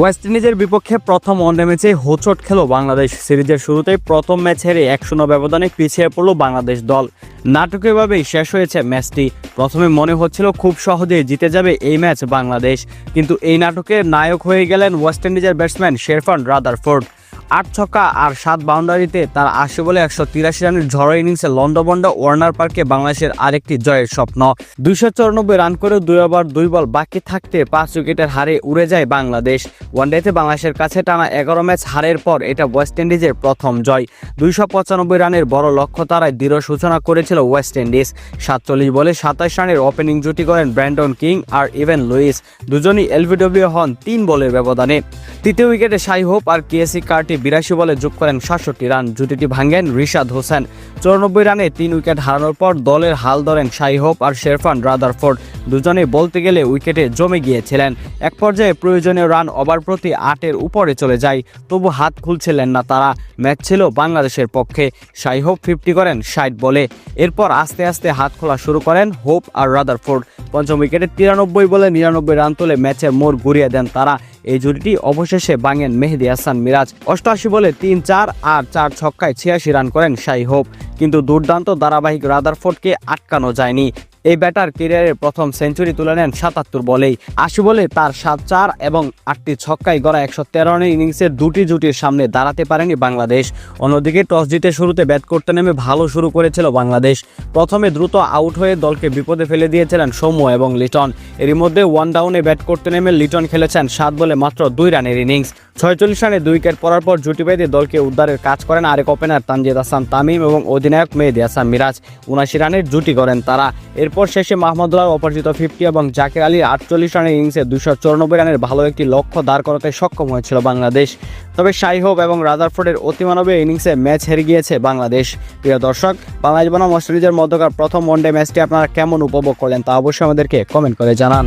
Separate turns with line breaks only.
West ইন্ডিজের বিপক্ষে প্রথম ওয়ানডে ম্যাচে হোচট খেল বাংলাদেশ। সিরিজের শুরুতেই প্রথম ম্যাচের হেরে এক শূন্য ব্যবধানে পিছিয়ে পড়ল বাংলাদেশ দল। নাটকীয়ভাবেই শেষ হয়েছে ম্যাচটি। প্রথমে মনে হচ্ছিল খুব সহজেই জিতে যাবে এই ম্যাচ বাংলাদেশ। কিন্তু এই নাটকে নায়ক হয়ে গেলেন ওয়েস্ট ইন্ডিজের ব্যাটসম্যান শেরফান রাদারফোর্ড। আট ছক্কা আর সাত বাউন্ডারিতে তার আসে বলে একশো তিরাশি রানের ঝড়ো ইনিংসে লন্ডবন্ড ওয়ার্নার পার্কে বাংলাদেশের আরেকটি জয়ের স্বপ্ন। দুইশো চৌরানব্বই রান করেও দুই ওভার, দুই বল বাকি থাকতে পাঁচ উইকেটের হারে উড়ে যায় বাংলাদেশ। ওয়ানডেতে বাংলাদেশের কাছে টানা এগারো ম্যাচ হারের পর এটা ওয়েস্ট ইন্ডিজের প্রথম জয়। দুইশো পঁচানব্বই রানের বড় লক্ষ্য তারায় দৃঢ় সূচনা করেছিল ওয়েস্ট ইন্ডিজ। সাতচল্লিশ বলে সাতাশ রানের ওপেনিং জুটি করেন ব্র্যান্ডন কিং আর ইভেন লুইস। দুজনই এলবিডব্লিউ হন তিন বলের ব্যবধানে। তৃতীয় উইকেটে শাই হোপ আর কেএসি কার্টি বিরাশি বলে যোগ করেন সাতষট্টি রান, জুটিটি ভাঙেন রিশাদ হোসেন। চৌরানব্বই রানে তিন উইকেট হারানোর পর দলের হাল ধরেন শাই হোপ আর শেরফান রাদারফোর্ড। দুজনেই বলতে গেলে উইকেটে জমে গিয়েছিলেন। এক পর্যায়ে প্রয়োজনীয় রান ওভার প্রতি আটের উপরে চলে যায়, তবু হাত খুলছিলেন না তারা। ম্যাচ ছিল বাংলাদেশের পক্ষে। শাই হোপ ফিফটি করেন ষাট বলে। এরপর আস্তে আস্তে হাত খোলা শুরু করেন হোপ আর রাদারফোর্ড। পঞ্চম উইকেটে তিরানব্বই বলে নিরানব্বই রান তুলে ম্যাচের মোড় ঘুরিয়ে দেন তারা। এই জুটিটি অবশেষে বাঙেন মেহেদি হাসান মিরাজ অষ্টআশি বলে তিন চার আর চার ছক্কায় ছিয়াশি রান করেন শাই হোপ। কিন্তু দুর্দান্ত ধারাবাহিক রাদারফোর্ডকে আটকানো যায়নি। এই ব্যাটার ক্যারিয়ারের প্রথম সেঞ্চুরি তুলে নেন সাতাত্তর বলেই। আশি বলে তার সাত চার এবং আটটি ছক্কায় গড়া একশো তেরো রানের ইনিংসের দুটি জুটির সামনে দাঁড়াতে পারেনি বাংলাদেশ। অন্যদিকে টস জিতে শুরুতে ব্যাট করতে নেমে ভালো শুরু করেছিল বাংলাদেশ। প্রথমে দ্রুত আউট হয়ে দলকে বিপদে ফেলে দিয়েছিলেন সৌম্য এবং লিটন। এরই মধ্যে ওয়ান ডাউনে ব্যাট করতে নেমে লিটন খেলেছেন সাত বলে মাত্র দুই রানের ইনিংস। ছয়চল্লিশ রানে দুই উইকেট পড়ার পর জুটি বেঁধে দলকে উদ্ধারের কাজ করেন আরেক ওপেনার তানজিদ হাসান তামিম এবং অধিনায়ক মেহেদি হাসান মিরাজ। উনাশি রানের জুটি করেন তারা। এরপর শেষে মাহমুদুল্লাহ অপরাজিত ফিফটি এবং জাকির আলীর আটচল্লিশ রানের ইনিংসে দুশো চৌরানব্বই রানের ভালো একটি লক্ষ্য দাঁড় করাতে সক্ষম হয়েছিল বাংলাদেশ। তবে শাই হোপ এবং রাদারফোর্ডের অতিমানবীয় ইনিংসে ম্যাচ হেরে গিয়েছে বাংলাদেশ। প্রিয় দর্শক, বাংলাদেশ বনাম অস্ট্রেলিয়ার মধ্যকার প্রথম ওয়ানডে ম্যাচটি আপনারা কেমন উপভোগ করলেন তা অবশ্যই আমাদেরকে কমেন্ট করে জানান।